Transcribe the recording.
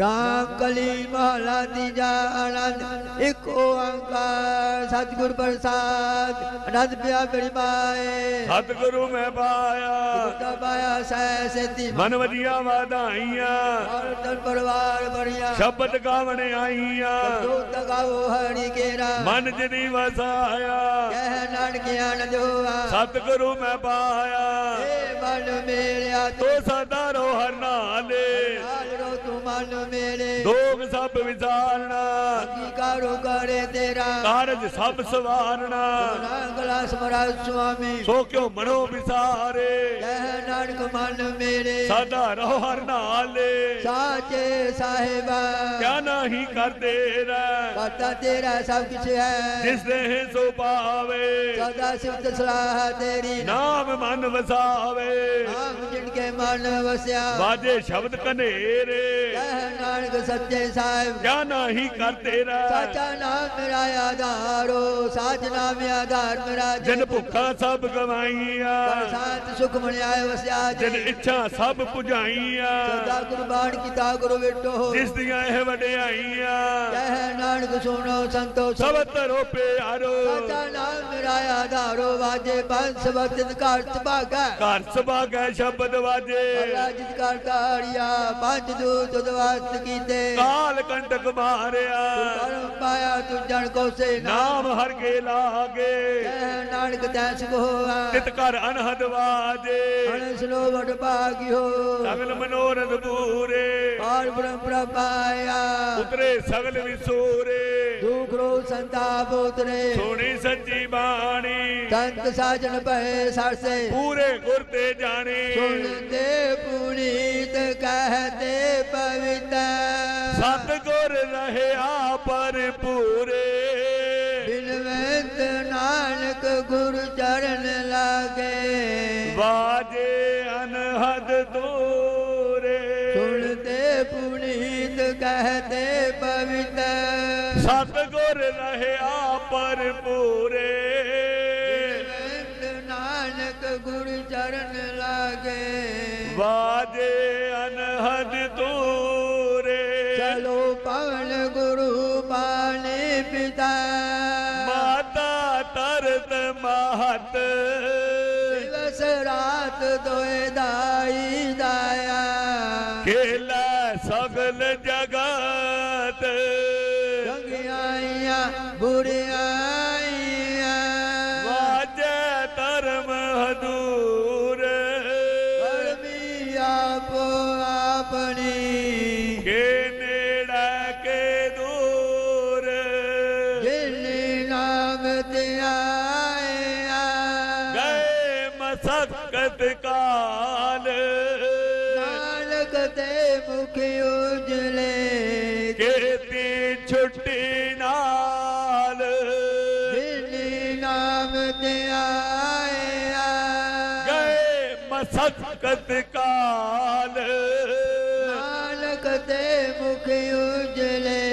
ਰਾਮ ਕਲੀ ਮਹਲਾ ਤੀਜਾ ਆਨੰਦ ਇੱਕ ਓੰਕਾਰ ਸਤਿਗੁਰ ਪ੍ਰਸਾਦ ਅਨੰਦ ਪਿਆ ਮੇਰੀ ਮਾਏ। ਸਤਿਗੁਰੂ ਮੈਂ ਪਾਇਆ। ਗੁਰਦਾ ਪਾਇਆ ਸੈ ਸੇਤੀ। ਮਨ ਵਧੀਆਂ ਵਾਧਾਈਆਂ। ਔਰ ਤਨ ਪਰਿਵਾਰ ਬੜੀਆ। ਸ਼ਬਦ ਗਾਵਣ ਆਈਆਂ। ਦੋ ਤਗਾਵੋ ਹਰੀ ਕੇਰਾ। ਮਨ ਜਿਨੀ ਵਸਾਇਆ। ਕਹਿ ਨਾਨਕ ਆਨੰਦ ਹੋਆ ਸਤਿਗੁਰੂ ਮੈਂ ਪਾਇਆ। ਏ ਮਨ ਮੇਰਿਆ ਤੋ ਸਦਾ ਰੋ ਹਰ ਨਾਲੇ ਨਾਲ मन मेरे। दोग सब विचारना की करो करे तेरा। कारज सब सवारना गला स्मरण स्वामी। सो क्यों मनो विसारे? नानक मन मेरे। सदा रहो हर नाले। साचे साहेबा। क्या नहीं कर दे पता तेरा सब कुछ है। जिस दे सो पावे। सदा सिफत सलाह तेरी। ना मन वसावे बाजे शब्द कनेरे नानक सच्चे क्या नहीं कर तेरा साचा नाम मेरा आधारो साच नाम आधार मेरा जिन भुखा सब गवाइया सात सुख मनाए वस्या जिन इच्छा सब पुजाइया सदा कुर्बान किता गुरु बेटो जिस दिया है वडे आइया नानक सुनो संतो सब तरो प्यारो साचा राया धारो वाजे पंस वचन कार्त भागै कार्त भागै शब्द वाजे। राजित करता हरिया पंच दूत उद्वास कीते काल कंटक मारिया। कर्म पाया तू जन को से नाम हर के लागे। नानक तैस को तित कर अनहद वाजे। अनस लो वट भागियो सगल मनोरथ पूरे। पार ब्रह्म पाया। उतरे सगल विसूरे। ਵਡ ਭਾਗਿਓ ਸਗਲ ਮਨੋਰਥ ਪੂਰੇ ਔਰ ਬ੍ਰਹਮ ਪ੍ਰਪਾਇਆ ਉਤਰੇ ਸਗਲ ਵਿਸੂਰੇ ਦੁਖ ਰੋ ਸੰਤਾਪ ਉਤਰੇ ਸੋਹਣੀ ਸੱਚੀ ਬਾਣੀ ਸੰਤ ਸਾਜਨ ਭਏ ਸਰਸੇ ਪੂਰੇ ਗੁਰ ਤੇ ਜਾਣੇ ਸੁਣਦੇ ਪੁਨੀਤ ਕਹਤੇ ਪਵਿੱਤਰ ਸਤਗੁਰ ਰਹਿਆ ਪਰ ਪੂਰੇ ਬਿਨਵੰਤ ਨਾਨਕ ਗੁਰ ਚਰਨ ਲਾਗੇ ਵਾਜੇ ਅਨਹਦ ਦੂਰੇ ਸੁਣਦੇ ਪੁਨੀਤ ਕਹਤੇ ਪਵਿੱਤਰ सतगुर रहे पर पूरे। नानक गुर चरण लागे। वादे अनहद तूरे। चलो पान गुरु पाने पिता। माता तरत महत। दिवस रात दोए दाई दाया। खेला सगल जगत। बुढ़िया वाद धर्म हदूर परमिया पो अपनी के नेड़ा के दूर। जिन नाम दिया मशक्कत काल। नालक दे मुख उजले। छुट्टी सदकत काल। काल कते मुख उजले।